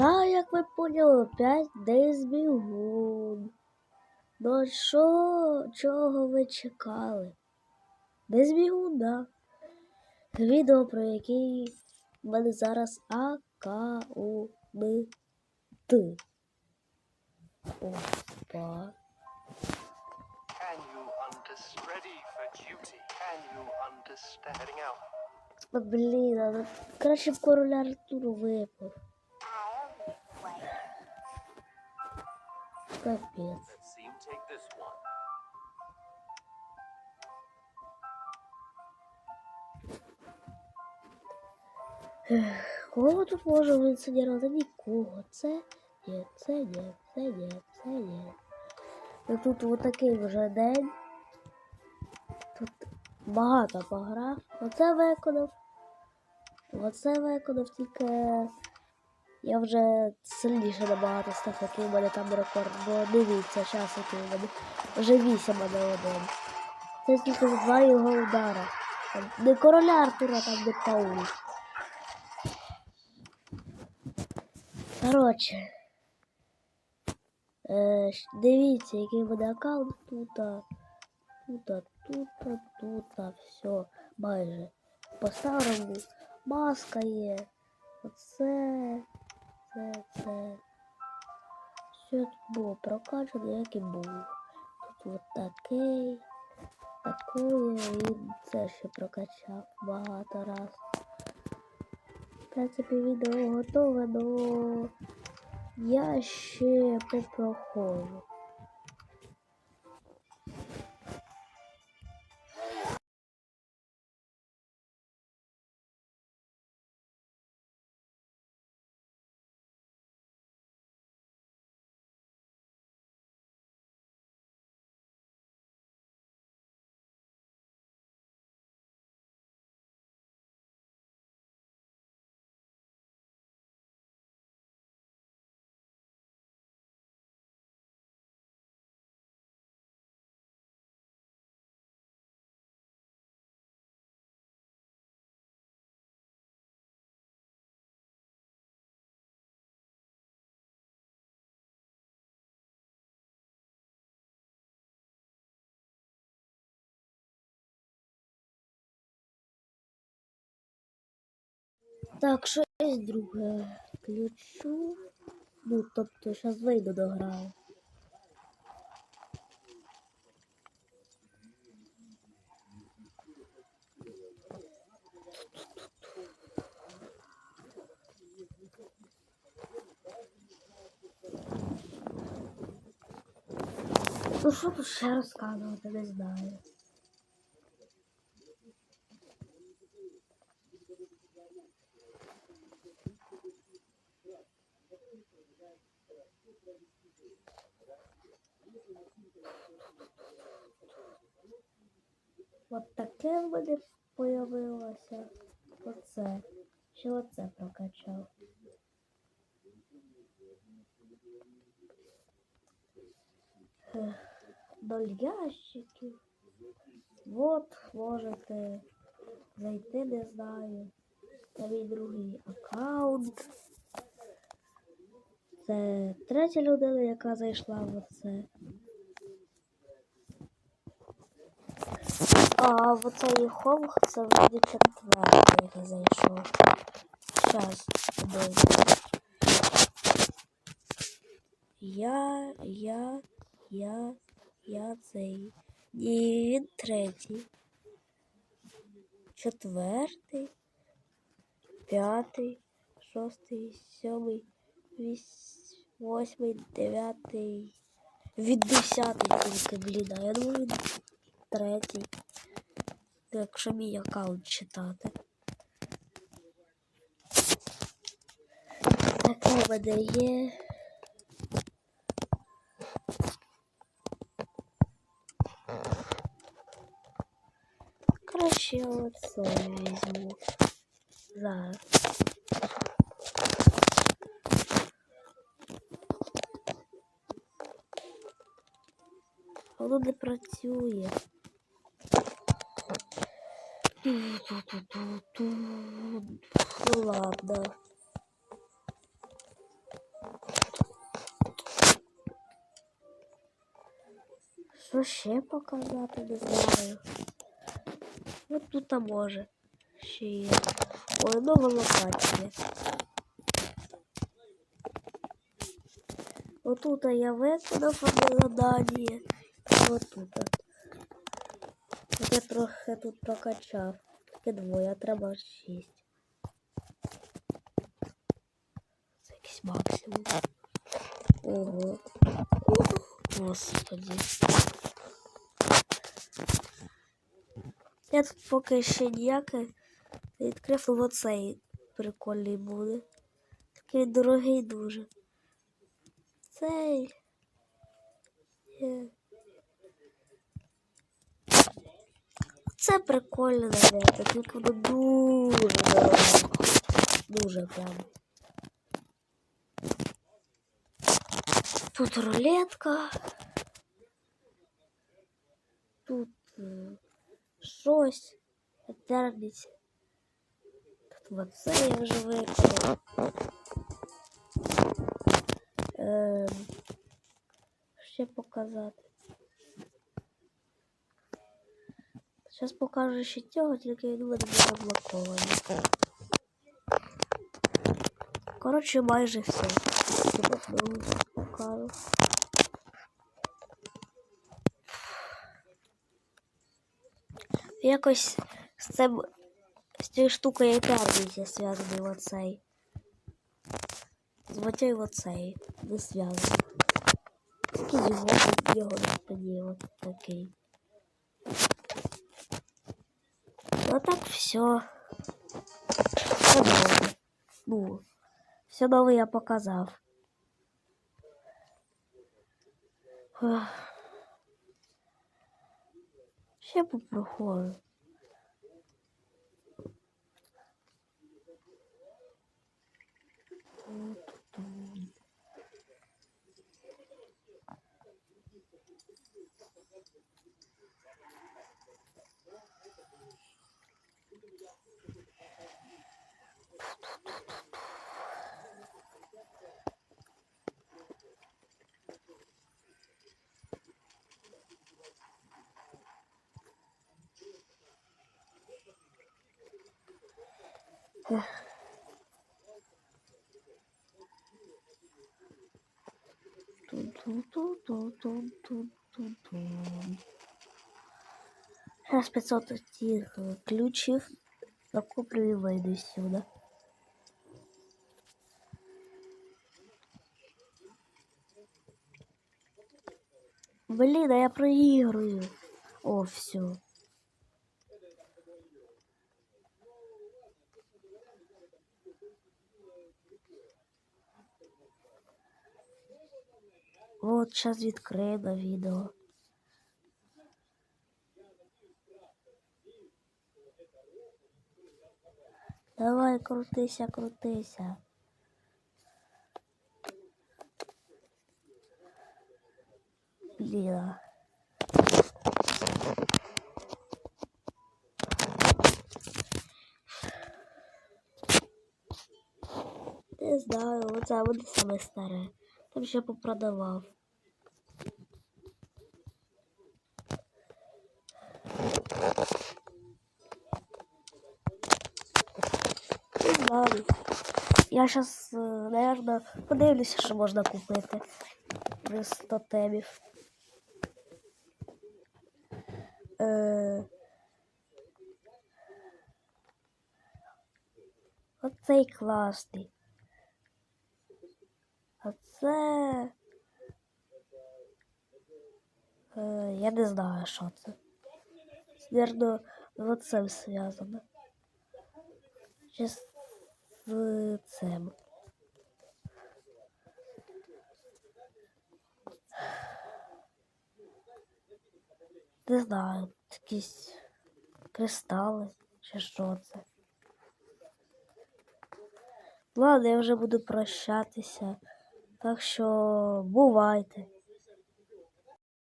Да, як ви поняли, опять десь бігун. Ну що, чого ви чекали? Без бігуна. Відео, про який в мене зараз аккаунт. Опа. Can you understand? Ready for duty. One. Кого тут може інсценірувати? Нікого. Це ні, це ні, це ні, це ні. Ну тут отакий вже день. Тут багато пограв. Оце виконав. Оце виконав тільки. Я вже сильніше набагато став, який в мене там рекорд. Бо дивіться, час який в мене. Вже 8 а не один. Це тільки два його удара. Там не короля Артура, там не Пауль. Коротше. Е, дивіться, який мене аккаунт тут. Тут, тут, тут, все, майже. По-старому маска є. Оце, це, це. Все тут було прокачано, як і було. Тут от такий, такої, і це ще прокачав багато раз. В принципі, відео готове, но я ще попроходжу. Так, що є друге? Ключу. Ну, тобто, зараз вийду до граю. Ну, що тут ще розказувати, не знаю. От таке в мене появилося. Оце. Ще оце прокачав. Ноль ящиків. От можете зайти, не знаю. На мій другий аккаунт. Це третя людина, яка зайшла в оце. А в оцей хонг це вроді четвертий, який зайшов. Щас, подивимось. Я, я, я, я цей. Ні, він третій. Четвертий, п'ятий, шостий, сьомий, вісь, восьмий, дев'ятий. Він десятий тільки, блін, а я думаю, третій. Якщо мій аккаунт читати. Таке в мене є. Краще оце візьму. Зараз. Воно не працює. Ладно. Вообще ще показати не знаю. Вот тут може. Ще есть. Ой, нова локація. Отут я виконав одне задання. Отут. Я трохи тут прокачав. Таке двоє, а треба шість. Це якийсь максимум. Ого. Господи. Я тут поки ще ніяке відкрив, оцей прикольний буде. Такий дорогий дуже. Цей. Є. Це прикольно, навіть, тільки воно дуже дорого. Дуже прямо. Тут рулетка. Тут е, щось. Етерність. Тут оце я вже виконав. Ем, ще показати. Зараз покажу ще цього, тільки він буде заблокований. Коротше, майже все. Покажу. Якось з цим з цією штукою етерніті зв'язаний оцей. З мотєю оцей. Не зв'язаний. Тільки його, його от такий. Ну так все. Все нове. Ну, все нове я показав. Ох. Ще попроходжу. Сейчас 500 этих э, ключів накоплю і вийду сюди. Блін, а я проігрую. О, все. От, зараз відкрию на відео. Давай, крутися, крутися. Блін. Не знаю, оце буде саме старе. Там ще попродавав. Знаю. Я зараз, наверное, подивлюся, що можна купити. При 100 темів. Е... Оцей класний. А це. Е, я не знаю, що це. Наверно, з оцим зв'язано. Чи цим. Не знаю, якісь кристали чи що це. Ладно, я вже буду прощатися. Так що бувайте.